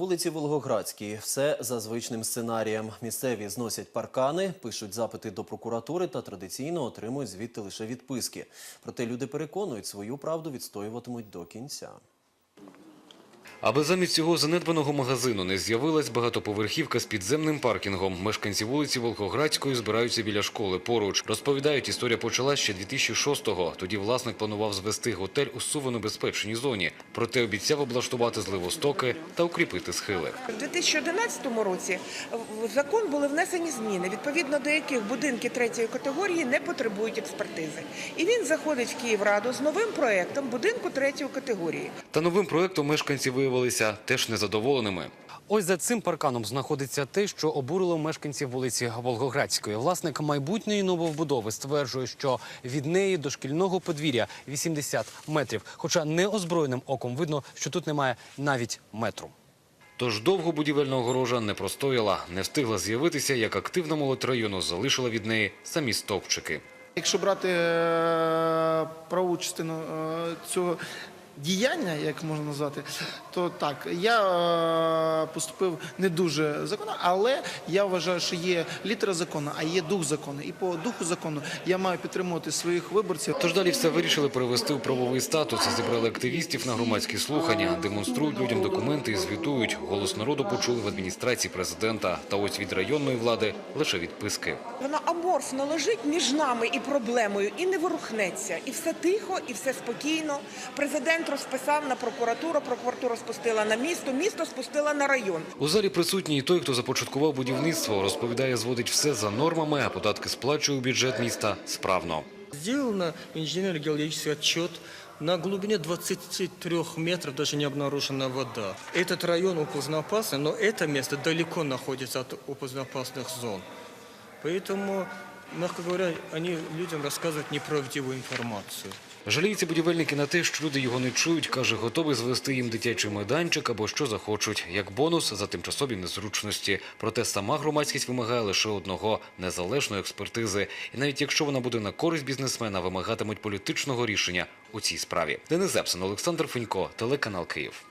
Вулиці Волгоградській все за звичним сценарієм. Місцеві зносять паркани, пишуть запити до прокуратури та традиційно отримують звідти лише відписки. Проте люди переконують, свою правду відстоюватимуть до кінця. Аби замість цього занедбаного магазину не з'явилась багатоповерхівка з підземним паркінгом, мешканці вулиці Волгоградської збираються біля школи поруч. Розповідають, історія почалась ще 2006-го. Тоді власник планував звести готель у сувено-безпечній зоні. Проте обіцяв облаштувати зливостоки та укріпити схили. У 2011 році в закон були внесені зміни, відповідно до яких будинки третьої категорії не потребують експертизи. І він заходить в Київраду з новим проектом будинку третьої категорії. Та новим проектом мешканці виявилися теж незадоволеними. Ось за цим парканом знаходиться те, що обурило мешканців вулиці Волгоградської. Власник майбутньої нововбудови стверджує, що від неї до шкільного подвір'я 80 метрів. Хоча неозброєним оком видно, що тут немає навіть метру. Тож довго будівельна огорожа не простояла, не встигла з'явитися, як активна молодь району залишила від неї самі стовпчики. Якщо брати е, праву частину е, цього діяння, як можна назвати, то так, я е, поступив не дуже законно, але я вважаю, що є літера закону, а є дух закону. І по духу закону я маю підтримувати своїх виборців. Тож далі все вирішили перевести у правовий статус. Зібрали активістів на громадські слухання, демонструють людям документи і звітують. Голос народу почули в адміністрації президента. Та ось від районної влади лише відписки. Воно аморфно лежить між нами і проблемою, і не ворухнеться. І все тихо, і все спокійно. Президент розписав на прокуратуру, прокуратура спустила на місто, місто спустила на район. У залі присутній і той, хто започаткував будівництво, розповідає, зводить все за нормами, а податки сплачує у бюджет міста справно. Сделано инженерно-геологический отчет. На глубине 23 метров даже не обнаружена вода. Этот район опознопасный, но это место далеко находится от опознопасных зон. Поэтому, мягко говоря, они людям рассказывают неправдивую информацию. Жаліються будівельники на те, що люди його не чують. Каже, готовий звести їм дитячий майданчик або що захочуть, як бонус за тимчасові незручності. Проте сама громадськість вимагає лише одного незалежної експертизи. І навіть якщо вона буде на користь бізнесмена, вимагатимуть політичного рішення у цій справі. Денис Зепсин, Олександр Фенько, телеканал Київ.